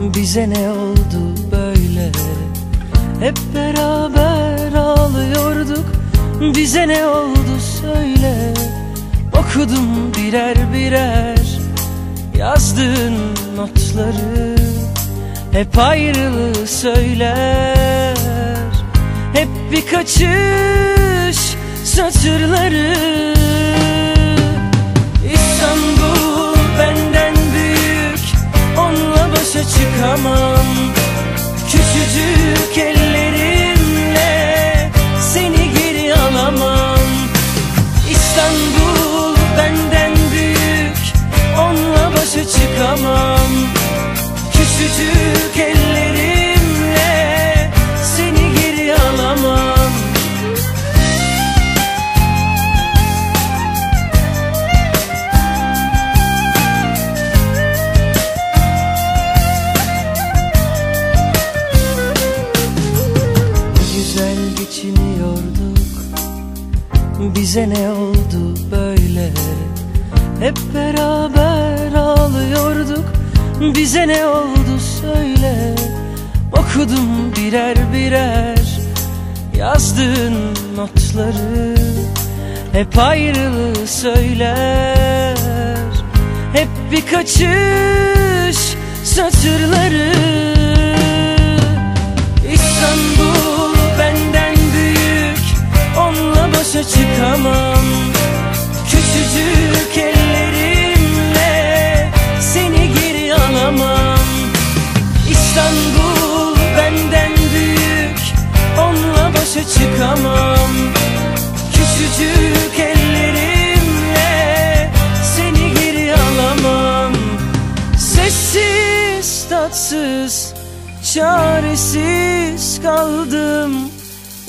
Bize ne oldu böyle? Hep beraber ağlıyorduk. Bize ne oldu söyle. Okudum birer birer Yazdığın notları. Hep ayrılığı söyler. Hep bir kaçış satırları çıkamam. Küçücük ellerimle Bize ne oldu böyle? Hep beraber ağlıyorduk. Bize ne oldu söyle. Okudum birer birer Yazdığın notları. Hep ayrılığı söyler. Hep bir kaçış satırları Çaresiz kaldım.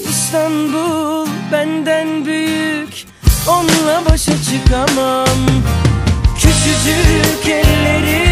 İstanbul benden büyük. Onunla başa çıkamam. Küçücük ellerim